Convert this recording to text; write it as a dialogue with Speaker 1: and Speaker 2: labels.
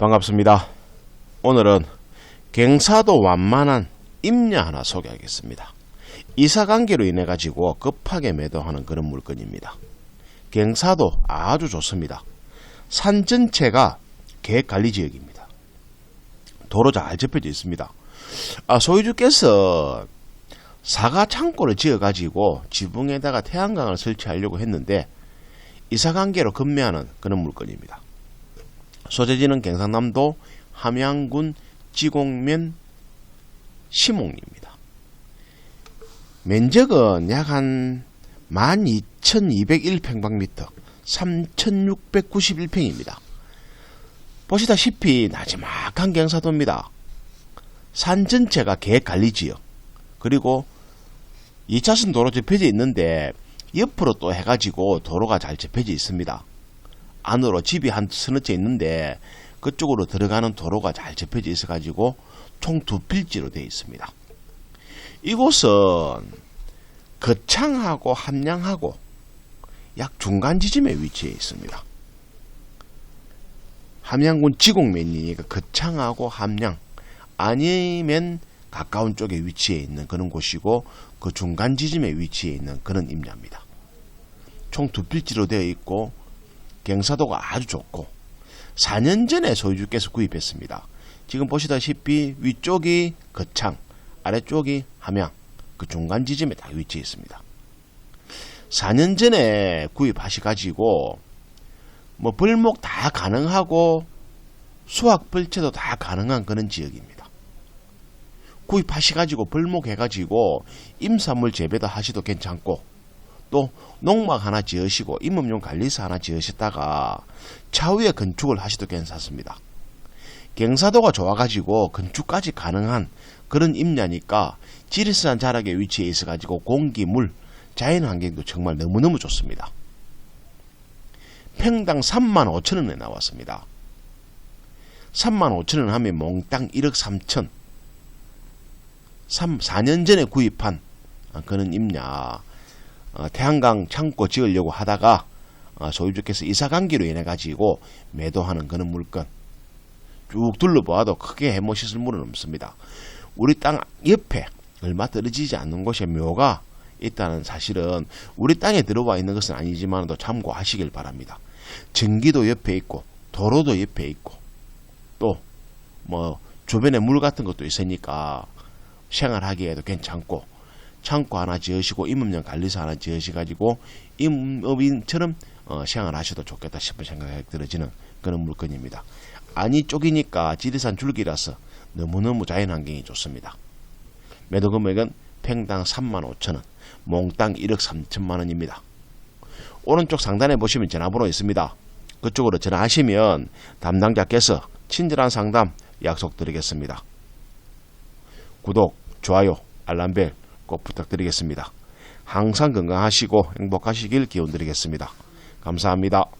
Speaker 1: 반갑습니다. 오늘은 갱사도 완만한 임야 하나 소개하겠습니다. 이사 관계로 인해 가지고 급하게 매도하는 그런 물건입니다. 갱사도 아주 좋습니다. 산 전체가 계획 관리 지역입니다. 도로 잘 접혀져 있습니다. 아, 소유주께서 사과 창고를 지어 가지고 지붕에다가 태양광을 설치하려고 했는데 이사 관계로 급매하는 그런 물건입니다. 소재지는 경상남도 함양군 지곡면 시몽입니다. 면적은 약 한 12,201평방미터, 3,691평입니다. 보시다시피 나지막한 경사도입니다. 산 전체가 계획관리지역, 그리고 2차선 도로 접혀져 있는데 옆으로 또 해가지고 도로가 잘 접혀져 있습니다. 안으로 집이 한 서너 채 있는데 그쪽으로 들어가는 도로가 잘 접혀져 있어 가지고 총 두 필지로 되어 있습니다. 이곳은 거창하고 함량하고 약 중간 지점에 위치해 있습니다. 함양군 지곡면이니까 거창하고 함량 아니면 가까운 쪽에 위치해 있는 그런 곳이고 그 중간 지점에 위치해 있는 그런 임야입니다. 총 두 필지로 되어 있고 경사도가 아주 좋고 4년 전에 소유주께서 구입했습니다. 지금 보시다시피 위쪽이 거창, 아래쪽이 함양, 그 중간 지점에 다 위치해 있습니다. 4년 전에 구입하셔가지고 뭐 벌목 다 가능하고 수확 벌채도 다 가능한 그런 지역입니다. 구입하셔가지고 벌목해가지고 임산물 재배도 하셔도 괜찮고 또 농막 하나 지으시고 임업용 관리사 하나 지으셨다가 차후에 건축을 하셔도 괜찮습니다. 경사도가 좋아가지고 건축까지 가능한 그런 임야니까 지리산 자락에 위치해 있어가지고 공기, 물, 자연 환경도 정말 너무너무 좋습니다. 평당 3만 5천 원에 나왔습니다. 3만 5천 원 하면 몽땅 1억 3천. 3, 4년 전에 구입한 그런 임야. 어, 태양광 창고 지으려고 하다가 어, 소유주께서 이사 관계로 인해 가지고 매도하는 그런 물건 쭉 둘러보아도 크게 해모시을 물은 없습니다. 우리 땅 옆에 얼마 떨어지지 않는 곳에 묘가 있다는 사실은 우리 땅에 들어와 있는 것은 아니지만도 참고하시길 바랍니다. 전기도 옆에 있고 도로도 옆에 있고 또 뭐 주변에 물 같은 것도 있으니까 생활하기에도 괜찮고 창고 하나 지으시고 임업용 관리사 하나 지으셔가지고 임업인처럼 어, 생활하셔도 좋겠다 싶은 생각이 들어지는 그런 물건입니다. 안이 쪽이니까 지리산 줄기라서 너무너무 자연환경이 좋습니다. 매도 금액은 평당 3만 5천원, 몽땅 1억 3천만 원입니다. 오른쪽 상단에 보시면 전화번호 있습니다. 그쪽으로 전화하시면 담당자께서 친절한 상담 약속드리겠습니다. 구독, 좋아요, 알람벨 꼭 부탁드리겠습니다. 항상 건강하시고 행복하시길 기원드리겠습니다. 감사합니다.